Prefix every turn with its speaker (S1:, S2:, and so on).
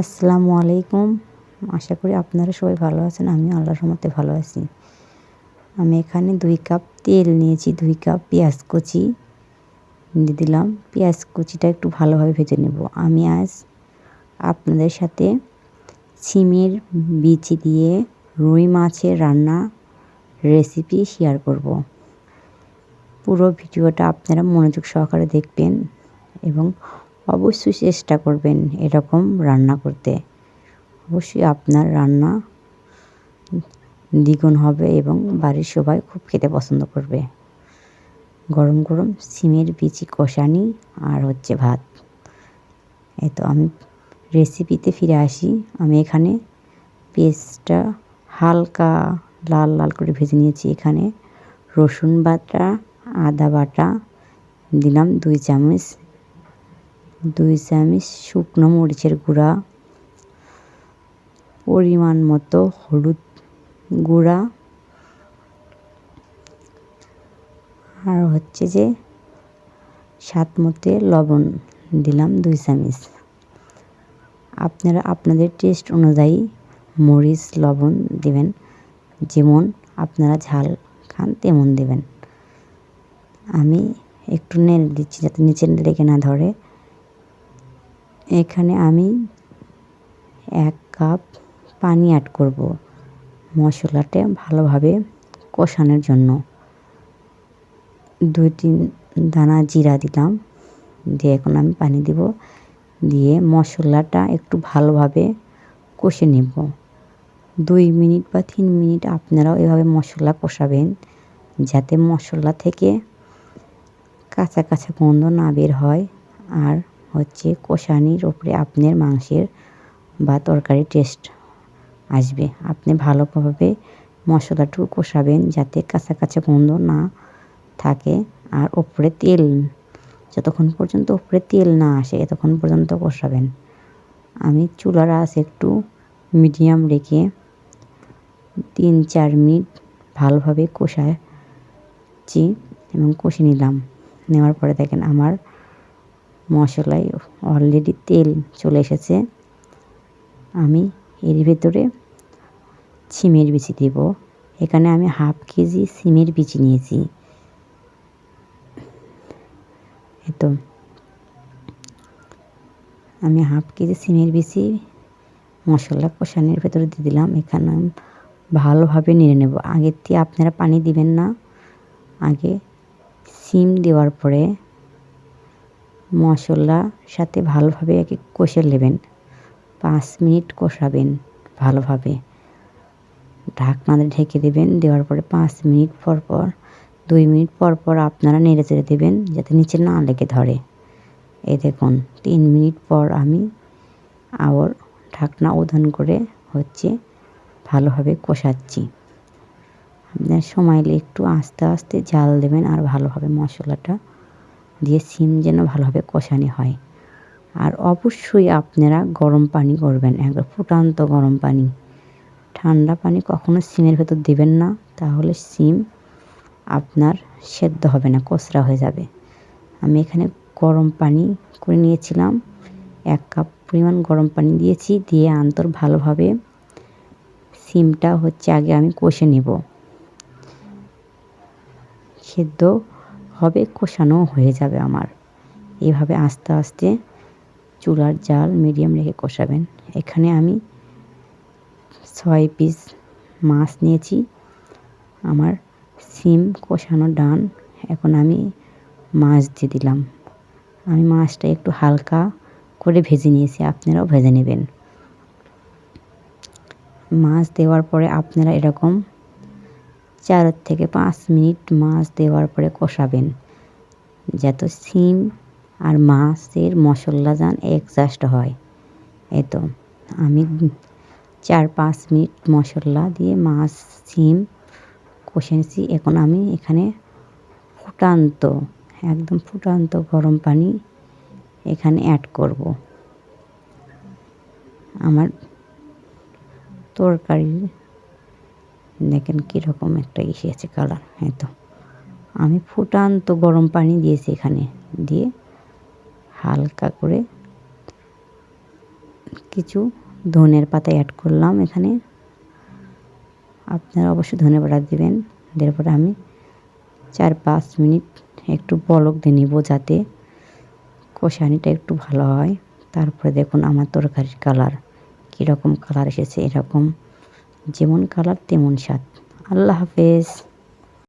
S1: আসসালামু আলাইকুম। আশা করি আপনারা সবাই ভালো আছেন আমি আল্লাহর রহমতে ভালো আছি। আমি এখানে দুই কাপ তেল নিয়েছি, দুই কাপ পেঁয়াজ কুচি দিয়ে দিলাম। পেঁয়াজ কুচিটা একটু ভালোভাবে ভেজে নেব। আমি আজ আপনাদের সাথে ছিমের বিচি দিয়ে রুই মাছের রান্না রেসিপি শেয়ার করব। পুরো ভিডিওটা আপনারা মনোযোগ সহকারে দেখবেন এবং অবশ্যই চেষ্টা করবেন এরকম রান্না করতে। অবশ্যই আপনার রান্না দ্বিগুণ হবে এবং বাড়ির সবাই খুব খেতে পছন্দ করবে। গরম গরম সিমের বিচি কষানি আর হচ্ছে ভাত। এই তো আমি রেসিপিতে ফিরে আসি। আমি এখানে পেস্টটা হালকা লাল লাল করে ভেজে নিয়েছি। এখানে রসুন বাটা, আদা বাটা, দিলাম দুই চামচ দুই চামচ শুকনো মরিচের গুঁড়া, পরিমাণ মতো হলুদ গুঁড়া, আর হচ্ছে যে স্বাদ মতে লবণ দিলাম দুই চামচ। আপনারা, আপনাদের টেস্ট অনুযায়ী মরিচ, লবণ দেবেন। যেমন আপনারা ঝাল খান, তেমন দেবেন। আমি একটু নেড়ে দিচ্ছি যাতে নিচে লেগে না ধরে। এখানে আমি এক কাপ পানি অ্যাড করব মশলাটা ভালোভাবে কষানোর জন্য। দুই, তিন দানা জিরা দিলাম। দিয়ে এখন আমি পানি দিব। দিয়ে মশলাটা একটু ভালোভাবে কষে নেব। দুই মিনিট বা তিন মিনিট আপনারাও এভাবে মশলা কষাবেন যাতে মশলা থেকে কাঁচা কাঁচা গন্ধ না বের হয়। আর হচ্ছে কষানির ওপরে আপনার মাংসের বা তরকারি টেস্ট আসবে। আপনি ভালোভাবে মশলাটুকু কষাবেন যাতে কাঁচা কাঁচা গন্ধ না থাকে আর ওপরে তেল, যতক্ষণ পর্যন্ত ওপরে তেল না আসে ততক্ষণ পর্যন্ত কষাবেন। আমি চুলার আঁচ একটু মিডিয়াম রেখে তিন চার মিনিট ভালোভাবে কষাচ্ছি এবং কষে নিলাম। নেওয়ার পরে দেখেন আমার মশলায় অলরেডি তেল চলে এসেছে। আমি এর ভেতরে সিমের বিচি দেব। এখানে আমি হাফ কেজি সিমের বিচি নিয়েছি। তো আমি হাফ কেজি সিমের বিচি মশলা কষানোর ভেতরে দিয়ে দিলাম। এখানে ভালোভাবে নেড়ে নেব। আগের দিয়ে আপনারা পানি দিবেন না। আগে সিম দেওয়ার পরে মশলার সাথে ভালোভাবে একে কষে নেবেন। পাঁচ মিনিট কষাবেন ভালোভাবে। ঢাকনা ঢেকে দেবেন, দেওয়ার পরে পাঁচ মিনিট পর পর, দুই মিনিট পর পর আপনারা নেড়ে চেড়ে দেবেন যাতে নিচে না লেগে ধরে। এই দেখুন, তিন মিনিট পর আমি আবার ঢাকনা উধান করে হচ্ছে ভালোভাবে কষাচ্ছি। আপনার সময় একটু আস্তে আস্তে জাল দেবেন আর ভালোভাবে মশলাটা দিয়ে সিম যেন ভালোভাবে কষানি হয়। আর অবশ্যই আপনারা গরম পানি করবেন একবার ফুটান্ত গরম পানি। ঠান্ডা পানি কখনো সিমের ভেতর দেবেন না, তাহলে সিম আপনার সেদ্ধ হবে না, কচরা হয়ে যাবে। আমি এখানে গরম পানি করে নিয়েছিলাম, এক কাপ পরিমাণ গরম পানি দিয়েছি, দিয়ে আন্তর ভালোভাবে সিমটা হচ্ছে আগে আমি কষে নেব। সেদ্ধ হবে, কষানো হয়ে যাবে আমার। এভাবে আস্তে আস্তে চুলার জাল মিডিয়াম রেখে কষাবেন। এখানে আমি ছয় পিস মাছ নিয়েছি। আমার সিম কষানো ডান। এখন আমি মাছ দিয়ে দিলাম। আমি মাছটা একটু হালকা করে ভেজে নিয়েছি, আপনারাও ভেজে নেবেন। মাছ দেওয়ার পরে আপনারা এরকম চার থেকে পাঁচ মিনিট মাছ দেওয়ার পরে কষাবেন। যাতে সিম আর মাছের মশলা যান একজাস্ট হয়। এই তো, আমি চার পাঁচ মিনিট মশলা দিয়ে মাছ, সিম কষে নিয়েছি এখন আমি এখানে ফুটান্ত, একদম ফুটান্ত গরম পানি এখানে অ্যাড করব। আমার তরকারি দেখেন কীরকম একটা ইসে আছে কালার হ্যাঁ তো। আমি ফুটান্ত গরম পানি দিয়েছি এখানে, দিয়ে হালকা করে কিছু ধনের পাতা অ্যাড করলাম এখানে। আপনারা অবশ্যই ধনে পাতা দেবেন। দেওয়ার পরে আমি চার পাঁচ মিনিট একটু বলক দিয়ে নিব যাতে কষানিটা একটু ভালো হয়। তারপরে দেখুন আমার তরকারির কালার কীরকম কালার এসেছে, এরকম যেমন কালার তেমন স্বাদ। আল্লাহ হাফেজ।